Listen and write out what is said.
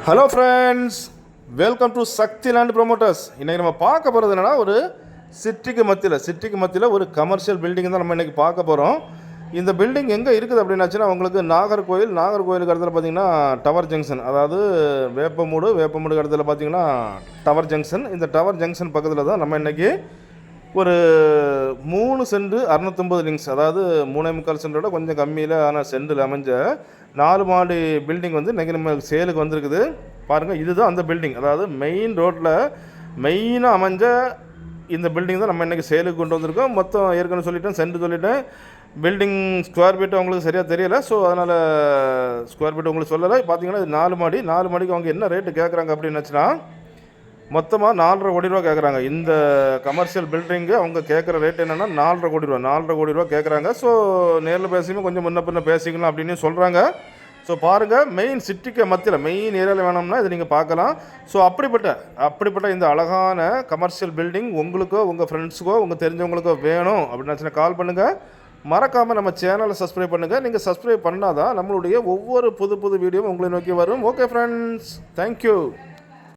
Hello friends welcome to Sakthi land promoters இன்றைக்கி நம்ம பார்க்க போகிறது என்னென்னா ஒரு சிட்டிக்கு மத்தியில் சிட்டிக்கு மத்தியில் ஒரு கமர்ஷியல் பில்டிங் தான் நம்ம இன்றைக்கி பார்க்க போகிறோம் இந்த பில்டிங் எங்கே இருக்குது அப்படின்னாச்சுன்னா உங்களுக்கு நாகர்கோயில் நாகர்கோயிலுக்கு இடத்துல பார்த்தீங்கன்னா டவர் ஜங்ஷன் அதாவது வேப்பமூடு வேப்பமூடு இடத்துல பார்த்தீங்கன்னா டவர் ஜங்ஷன் இந்த டவர் ஜங்ஷன் பக்கத்தில் தான் நம்ம இன்றைக்கி ஒரு மூணு சென்ட் அறுநூத்தொம்பது லிங்ஸ் அதாவது மூணே முக்கால் சென்டோட கொஞ்சம் கம்மியில் ஆனால் சென்டில் அமைஞ்ச நாலு மாடி பில்டிங் வந்து இன்றைக்கி நம்ம சேலுக்கு வந்திருக்குது. பாருங்கள் இதுதான் அந்த பில்டிங். அதாவது மெயின் ரோட்டில் மெயினாக அமைஞ்ச இந்த பில்டிங் தான் நம்ம இன்றைக்கி சேலுக்கு கொண்டு வந்திருக்கோம். மொத்தம் ஏற்கனவே சொல்லிட்டேன் சென்ட் சொல்லிட்டேன். பில்டிங் ஸ்கொயர் ஃபீட் அவங்களுக்கு சரியாக தெரியல. ஸோ அதனால் ஸ்கொயர் ஃபீட் உங்களுக்கு சொல்லலை. பார்த்தீங்கன்னா இது நாலு மாடி. நாலு மாடிக்கு அவங்க என்ன ரேட்டு கேட்குறாங்க அப்படின்னுச்சுன்னா மொத்தமாக நாலரை கோடி ரூபா கேட்குறாங்க இந்த கமர்ஷியல் பில்டிங்கு அவங்க கேட்குற ரேட் என்னென்னா நாலரை கோடி ரூபா. நாலரை கோடி ரூபா கேட்குறாங்க ஸோ நேரில் பேசியுமே கொஞ்சம் முன்ன பின்ன பேசிக்கலாம் அப்படின்னு சொல்கிறாங்க ஸோ பாருங்கள் மெயின் சிட்டிக்கு மத்தியில் மெயின் ஏரியாவில் வேணும்னா இதை நீங்கள் பார்க்கலாம். ஸோ அப்படிப்பட்ட அப்படிப்பட்ட இந்த அழகான கமர்ஷியல் பில்டிங் உங்களுக்கோ உங்கள் ஃப்ரெண்ட்ஸுக்கோ உங்கள் தெரிஞ்சவங்களுக்கோ வேணும் அப்படின்னு கால் பண்ணுங்கள் மறக்காமல் நம்ம சேனலை சப்ஸ்கிரைப் பண்ணுங்கள் நீங்கள் சப்ஸ்கிரைப் பண்ணாதான் நம்மளுடைய ஒவ்வொரு புது புது வீடியோவும் உங்களை நோக்கி வரும். Okay friends thank you